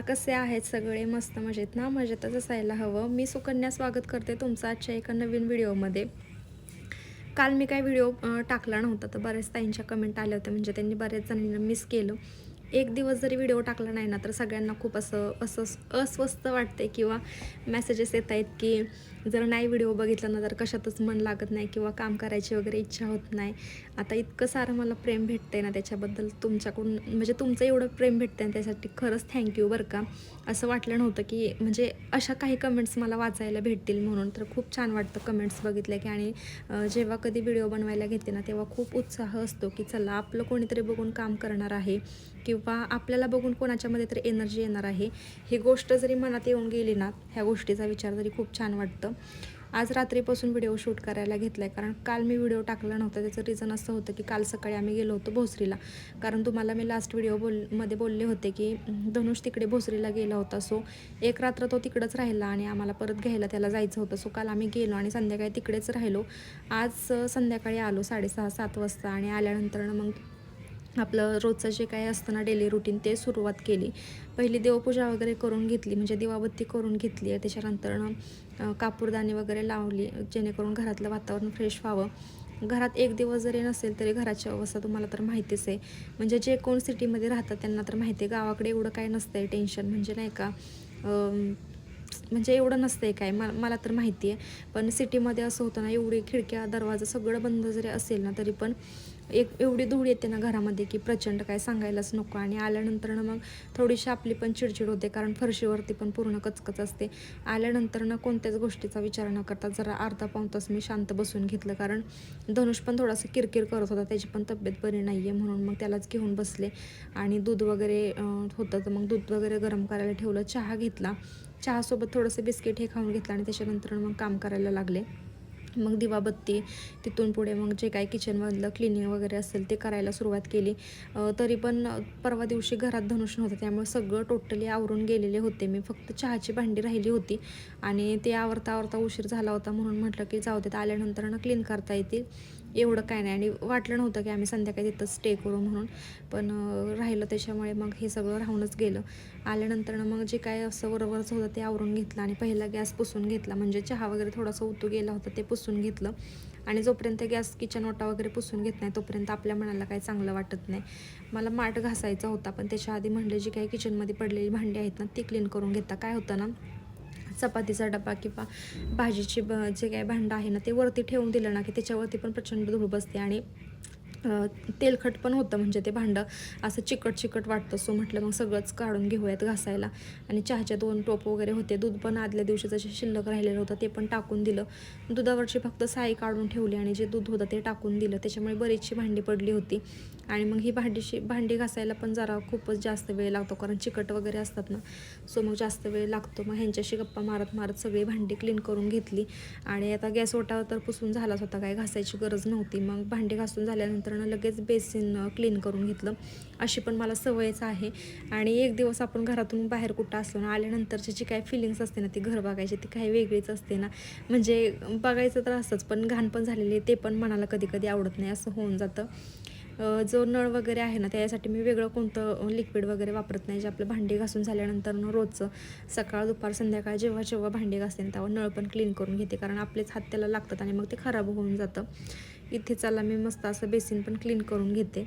नमस्कार कसे आहेत सगळे? मस्त मजेत ना? मजेतच असायला हवं. मी सुकन्या स्वागत करते तुमचं आजच्या एका नवीन व्हिडिओमध्ये. काल मी काय व्हिडिओ टाकला नव्हता तर बऱ्याच ताईंच्या कमेंट आल्या होत्या. म्हणजे त्यांनी बऱ्याच जणांना मिस केलं. एक दिवस जरी व्हिडिओ टाकला नाही ना तर सगळ्यांना खूप असं असं अस्वस्थ वाटते किंवा मेसेजेस येत आहेत की जर नाही व्हिडिओ बघितला ना तर कशातच मन लागत नाही किंवा काम करायची वगैरे इच्छा होत नाही. आता इतकं सारं मला प्रेम भेटते ना त्याच्याबद्दल तुमच्याकडून म्हणजे तुमचं एवढं प्रेम भेटतं ना त्यासाठी खरंच थँक्यू बरं का. असं वाटलं नव्हतं की म्हणजे अशा काही कमेंट्स मला वाचायला भेटतील म्हणून तर खूप छान वाटतं कमेंट्स बघितले की आणि जेव्हा कधी व्हिडिओ बनवायला घेते ना तेव्हा खूप उत्साह असतो की चला आपलं कोणीतरी बघून काम करणार आहे किंवा आपल्याला बघून कोणाच्यामध्ये तरी एनर्जी येणार आहे ही गोष्ट जरी मनात येऊन गेली ना ह्या गोष्टीचा विचार तरी खूप छान वाटतं. आज रात्रीपासून व्हिडिओ शूट करायला घेतला आहे कारण काल मी व्हिडिओ टाकला नव्हता त्याचं रिझन असं होतं की काल सकाळी आम्ही गेलो होतो भोसरीला. कारण तुम्हाला मी लास्ट व्हिडिओ बोलमध्ये बोलले होते की धनुष तिकडे भोसरीला गेला होता सो एक रात्र तो तिकडंच राहिला आणि आम्हाला परत घ्यायला त्याला जायचं होतं. सो काल आम्ही गेलो आणि संध्याकाळी तिकडेच राहिलो. आज संध्याकाळी आलो साडेसहा सात वाजता आणि आल्यानंतर मग आपलं रोजचं जे काही असतं ना डेली रुटीन ते सुरुवात केली. पहिली देवपूजा वगैरे करून घेतली म्हणजे दिवाबत्ती करून घेतली. आहे त्याच्यानंतर कापूरदाणी वगैरे लावली जेणेकरून घरातलं वातावरण फ्रेश व्हावं. घरात एक दिवस जरी नसेल तरी घराची अवस्था तुम्हाला तर माहितीच आहे. म्हणजे जे कोण सिटीमध्ये राहतात त्यांना तर माहिती आहे गावाकडे एवढं काय नसतं आहे टेन्शन म्हणजे नाही का? म्हणजे एवढं नसतं आहे काय? मला मला तर माहिती आहे. पण सिटीमध्ये असं होतं ना एवढी खिडक्या दरवाजा सगळं बंद जरी असेल ना तरी पण एक एवढी धूळ येते ना घरामध्ये की प्रचंड काय सांगायलाच नको. आणि आल्यानंतरनं मग थोडीशी आपली पण चिडचिड होते कारण फरशीवरती पण पूर्ण कचकच असते. आल्यानंतर ना कोणत्याच गोष्टीचा विचार न करता जरा अर्धा पाऊण तास मी शांत बसून घेतलं कारण धनुष पण थोडासा किरकिर करत होता त्याची पण तब्येत बरी नाही आहे म्हणून मग त्यालाच घेऊन बसले. आणि दूध वगैरे होतं तर मग दूध वगैरे गरम करायला ठेवलं चहा घेतला. चहासोबत थोडंसं बिस्किट हे खाऊन घेतलं आणि त्याच्यानंतर मग काम करायला लागले. मग दिवाबत्ती तिथून पुढे मग जे काही किचनमधलं क्लिनिंग वगैरे असेल ते करायला सुरुवात केली. तरी पण परवा दिवशी घरात धनुष नव्हतं त्यामुळे सगळं टोटली आवरून गेलेले होते. मी फक्त चहाची भांडी राहिली होती आणि ते आवरता आवरता उशीर झाला होता म्हणून म्हटलं की जाऊ देत आल्यानंतर ना क्लीन करता येतील. एवढं काय नाही. आणि वाटलं नव्हतं की आम्ही संध्याकाळी तिथं स्टे करू म्हणून. पण राहिलं त्याच्यामुळे मग हे सगळं राहूनच गेलं. आल्यानंतर मग जे काय असं बरोबरच होतं ते आवरून घेतलं आणि पहिला गॅस पुसून घेतला. म्हणजे चहा वगैरे थोडासा उतू गेला होता ते पुसून घेतलं. आणि जोपर्यंत गॅस किचन ओटा वगैरे पुसून घेत नाही तोपर्यंत आपल्या मनाला काही चांगलं वाटत नाही. मला माठ घासायचा होता पण त्याच्या आधी म्हणलं जी काही किचनमध्ये पडलेली भांडी आहेत ना ती क्लीन करून घेता. काय होतं ना चपातीचा डबा किंवा भाजीची ब जे काही भांडं आहे ना ते वरती ठेवून दिलं ना की त्याच्यावरती पण प्रचंड धूळ बसते. आणि तेलखट पण होतं म्हणजे ते भांडं. असं चिकट चिकट वाटतं सो म्हटलं मग सगळंच काढून घेऊयात घासायला. आणि चहाच्या दोन टोप वगैरे होते. दूध पण आदल्या दिवशीचं जे शिल्लक राहिलेलं होतं ते पण टाकून दिलं. दुधावरची फक्त साई काढून ठेवली आणि जे दूध होतं ते टाकून दिलं. त्याच्यामुळे बरीचशी भांडी पडली होती. आणि मग ही भांडीशी भांडी घासायला पण जरा खूपच जास्त वेळ लागतो कारण चिकट वगैरे असतात ना. सो मग जास्त वेळ लागतो. मग ह्यांच्याशी गप्पा मारत मारत सगळी भांडी क्लीन करून घेतली. आणि आता गॅस ओटावर तर पुसून झालाच होता. काय घासायची गरज नव्हती. मग भांडी घासून झाल्यानंतर पात्रानं लगेच बेसिन क्लीन करून घेतलं. अशी पण मला सवयच आहे. आणि एक दिवस आपण घरातून बाहेर कुठं असलो ना आल्यानंतरची जी काय फिलिंग्स असते ना ती घर बघायची ती काही वेगळीच असते ना. म्हणजे बघायचं तर असंच पण घाण पण झालेली आहे ते पण मनाला कधी कधी आवडत नाही असं होऊन जातं. जो नळ वगैरे आहे ना त्यासाठी मी वेगळं कोणतं लिक्विड वगैरे वापरत नाही. जे आपलं भांडी घासून झाल्यानंतर न रोजचं सकाळ दुपार संध्याकाळ जेव्हा जेव्हा भांडी घासते ना तेव्हा नळ पण क्लीन करून घेते. कारण आपलेच हात त्याला लागतात आणि मग ते खराब होऊन जातं. इथे चला मी मस्त असं बेसिन पण क्लीन करून घेते.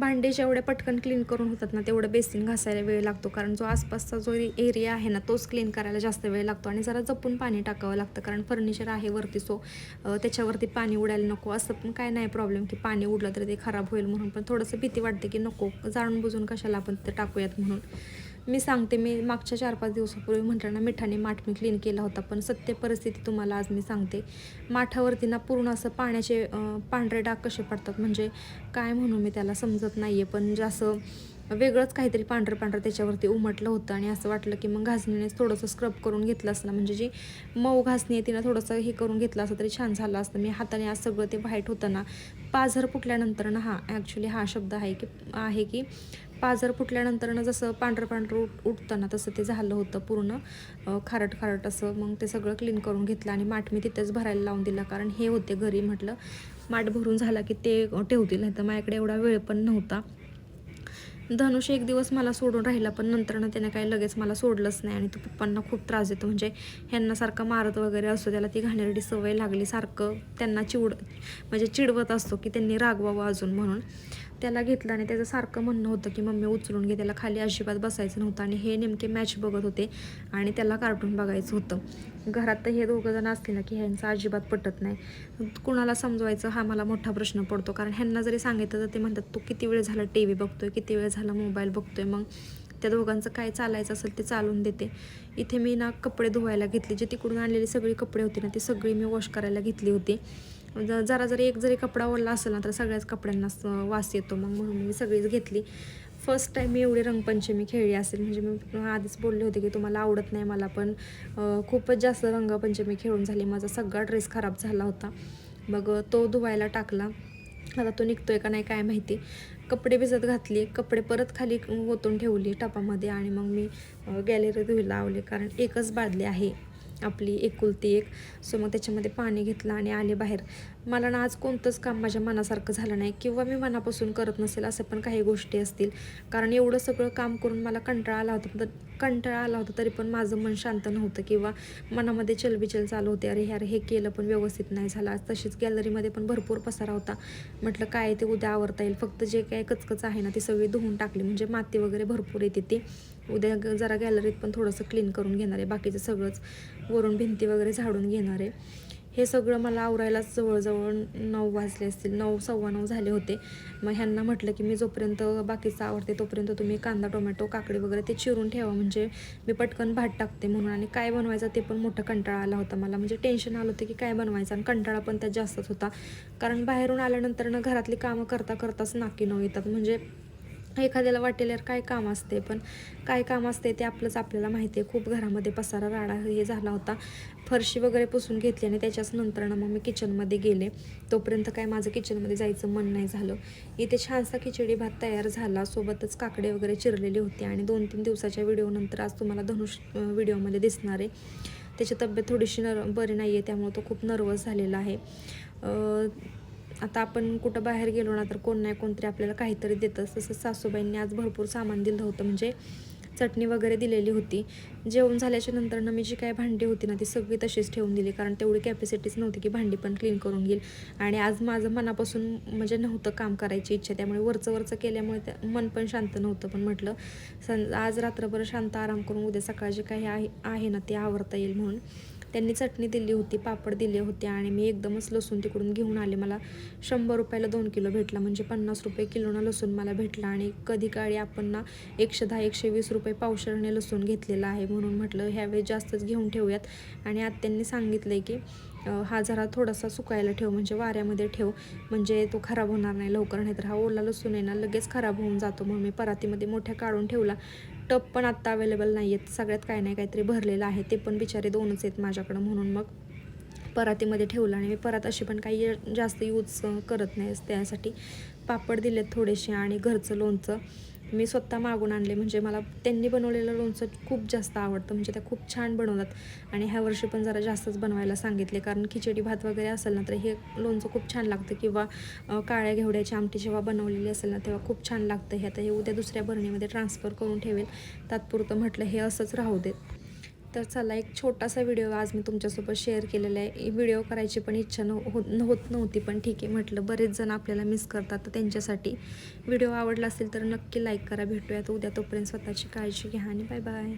भांडे जेवढे पटकन क्लीन करून होतात ना तेवढं बेसिन घासायला वेळ लागतो. कारण जो आसपासचा जो एरिया आहे ना तोच क्लीन करायला जास्त वेळ लागतो. आणि जरा जपून पाणी टाकावं लागतं कारण फर्निचर आहे वरती सो त्याच्यावरती पाणी उडायला नको. असं पण काय नाही प्रॉब्लेम की पाणी उडलं तर ते खराब होईल म्हणून. पण थोडंसं भीती वाटते की नको जाणून बुजून कशाला आपण ते टाकूयात म्हणून. मी सांगते मी मागच्या चार पाच दिवसापूर्वी म्हटलं ना मिठाने माठ मी क्लीन केला होता पण सत्य परिस्थिती तुम्हाला आज मी सांगते. माठावरती ना पूर्ण असं पाण्याचे पांढरे डाग कसे पडतात म्हणजे काय म्हणू मी त्याला समजत नाही आहे पण जे असं वेगळंच काहीतरी पांढरं पांढरं त्याच्यावरती उमटलं होतं आणि असं वाटलं की मग घासणीने थोडंसं स्क्रब करून घेतलं असतं म्हणजे जी मऊ घासणी आहे तिनं थोडंसं हे करून घेतलं असतं तरी छान झालं असतं. मी हाताने आज सगळं ते व्हाईट होतं ना पाझर फुटल्यानंतर ना हा ॲक्च्युली हा शब्द आहे की आहे की पाजर फुटल्यानंतरनं जसं पांढरं पांढरं उठ उठताना तसं ते झालं होतं पूर्ण. खारट खारट असं मग ते सगळं क्लीन करून घेतलं आणि माठ मी तिथेच भरायला लावून दिला कारण हे होते घरी म्हटलं. माठ भरून झाला की ते ठेवतील नाही तर माझ्याकडे एवढा वेळ पण नव्हता. धनुष एक दिवस मला सोडून राहिला पण नंतरनं त्याने काही लगेच मला सोडलंच नाही आणि तो पप्पांना खूप त्रास देतो. म्हणजे ह्यांना सारखं मारत वगैरे असतो त्याला ती घाणेरडी सवय लागली सारखं त्यांना चिवड म्हणजे चिडवत असतो की त्यांनी रागवावं अजून म्हणून. त्याला घेतलं आणि त्याचं सारखं म्हणणं होतं की मम्मी उचलून घे त्याला खाली अजिबात बसायचं नव्हतं आणि हे नेमके मॅच बघत होते आणि त्याला कार्टून बघायचं होतं. घरात तर हे दोघं जण असले ना की ह्यांचं अजिबात पटत नाही. कुणाला समजवायचं हा मला मोठा प्रश्न पडतो. कारण ह्यांना जरी सांगितलं तर ते म्हणतात तू किती वेळ झाला टी व्ही बघतोय? किती वेळ झाला मोबाईल बघतोय? मग त्या दोघांचं काय चालायचं असेल ते चालून देते. इथे मी ना कपडे धुवायला घेतले. जे तिकडून आणलेली सगळी कपडे होती ना ती सगळी मी वॉश करायला घेतली होती. जरा जरी एक जरी कपडा ओढला असेल ना तर सगळ्याच कपड्यांना वास येतो. मग म्हणून मी सगळीच घेतली. फर्स्ट टाईम मी एवढी रंगपंचमी खेळली असेल. म्हणजे मी आधीच बोलले होते की तुम्हाला आवडत नाही मला पण खूपच जास्त रंगपंचमी खेळून झाली. माझा सगळा ड्रेस खराब झाला होता. मग तो धुवायला टाकला. आता तो निघतोय का नाही काय माहिती. कपडे भिजत घातले. कपडे परत खाली ओतून ठेवले टपामध्ये आणि मग मी गॅलरी धुवी लावले. कारण एकच बादली आहे. आपली एकुलती एक. सो मग त्याच्यामध्ये पाणी घेतलं आणि आले बाहेर. मला ना आज कोणतंच काम माझ्या मनासारखं झालं नाही. किंवा मी मनापासून करत नसेल असं पण काही गोष्टी असतील. कारण एवढं सगळं काम करून मला कंटाळा आला होता. तर कंटाळा आला होता तरी पण माझं मन शांत नव्हतं. किंवा मनामध्ये चलबिचल चालू होते. अरे यार हे केलं पण व्यवस्थित नाही झालं. आज तशीच गॅलरीमध्ये पण भरपूर पसारा होता. म्हटलं काय ते उद्या आवरता येईल. फक्त जे काय कचकच आहे ना ती सगळी धुवून टाकली. म्हणजे माती वगैरे भरपूर येते ती. उद्या जरा गॅलरीत पण थोडंसं क्लीन करून घेणार आहे. बाकीचं सगळंच वरून भिंती वगैरे झाडून घेणार आहे. हे सगळं मला आवरायलाच जवळजवळ नऊ वाजले असतील. नऊ सव्वा नऊ झाले होते. मग ह्यांना म्हटलं की मी जोपर्यंत बाकीचं आवडते तोपर्यंत तुम्ही कांदा टोमॅटो काकडी वगैरे ते चिरून ठेवा. म्हणजे मी पटकन भात टाकते म्हणून. आणि काय बनवायचं ते पण मोठा कंटाळा आला होता मला. म्हणजे टेन्शन आलं होतं की काय बनवायचं? आणि कंटाळा पण त्यात जास्तच होता. कारण बाहेरून आल्यानंतर ना घरातली कामं करता करताच नाकी नऊ येतात. म्हणजे एखाद्याला वाटेल यार काय काम असते? पण काय काम असते ते आपलंच आपल्याला माहिती आहे खूप घरामध्ये पसारा राडा हे झाला होता. फरशी वगैरे पुसून घेतली आणि त्याच्याच नंतरनं मग मी किचनमध्ये गेले. तोपर्यंत काय माझं किचनमध्ये जायचं मन नाही झालं. इथे छानसा खिचडी भात तयार झाला. सोबतच काकडे वगैरे चिरलेली होती आणि दोन तीन दिवसाच्या व्हिडिओनंतर आज तुम्हाला धनुष व्हिडिओमध्ये दिसणार आहे. त्याची तब्येत थोडीशी नर बरी नाही आहे त्यामुळे तो खूप नर्वस झालेला आहे. आता आपण कुठं बाहेर गेलो ना तर कोण नाही कोणतरी आपल्याला काहीतरी देतं. तसं सासूबाईंनी आज भरपूर सामान दिलं होतं म्हणजे चटणी वगैरे दिलेली होती. जेवण झाल्याच्यानंतर मी जी काय भांडी होती ना ती सगळी तशीच ठेवून दिली. कारण तेवढी कॅपॅसिटीच नव्हती की भांडी पण क्लीन करून घेईल. आणि आज माझं मनापासून म्हणजे नव्हतं काम करायची इच्छा. त्यामुळे वरचं वरचं केल्यामुळे त्या मन पण शांत नव्हतं पण म्हटलं सं आज रात्रभर शांत आराम करून उद्या सकाळ जे काही आहे आहे ना ते आवरता येईल म्हणून. त्यांनी चटणी दिली होती पापड दिले होते आणि मी एकदमच लसूण तिकडून घेऊन आले. मला शंभर रुपयाला दोन किलो भेटला म्हणजे पन्नास रुपये किलोनं लसूण मला भेटला आणि कधी काळी आपण ना एकशे दहा एकशे वीस रुपये पावशरने लसूण घेतलेला आहे म्हणून म्हटलं ह्यावेळी जास्तच घेऊन ठेवूयात. आणि आत्यांनी सांगितलं आहे की हा जरा थोडासा सुकायला ठेव म्हणजे वाऱ्यामध्ये ठेव म्हणजे तो खराब होणार नाही लवकर नाहीतर हा ओला लसूण आहे ना लगेच खराब होऊन जातो. म्हणून मी परातीमध्ये मोठ्या काढून ठेवला. टप पण आत्ता अवेलेबल नाही आहेत सगळ्यात काय नाही काहीतरी भरलेलं आहे. ते पण बिचारे दोनच आहेत माझ्याकडं म्हणून मग परातीमध्ये ठेवलं आणि मी परात अशी पण काही जास्त यूज करत नाही. त्यासाठी पापड दिलेत थोडेसे आणि घरचं लोणचं. मी स्वतः मागून आणले. म्हणजे मला त्यांनी बनवलेलं लोणचं खूप जास्त आवडतं. म्हणजे त्या खूप छान बनवतात. आणि ह्या वर्षी पण जरा जास्तच बनवायला सांगितले. कारण खिचडी भात वगैरे असेल ना तर हे लोणचं खूप छान लागतं. किंवा काळ्या घेवड्याची आमटी जेव्हा बनवलेली असेल ना तेव्हा खूप छान लागतं हे. आता हे उद्या दुसऱ्या बरणीमध्ये ट्रान्सफर करून ठेवेल. तात्पुरतं म्हटलं हे असंच राहू देत. तर चला एक छोटासा व्हिडिओ आज मी तुमच्यासोबत शेअर केलेला आहे. व्हिडिओ करायची पण इच्छा न होत होत नव्हती पण ठीक आहे म्हटलं. बरेच जण आपल्याला मिस करतात तर त्यांच्यासाठी व्हिडिओ आवडला असेल तर नक्की लाईक करा. भेटूयात. उद्या तोपर्यंत स्वतःची काळजी घ्या आणि बाय बाय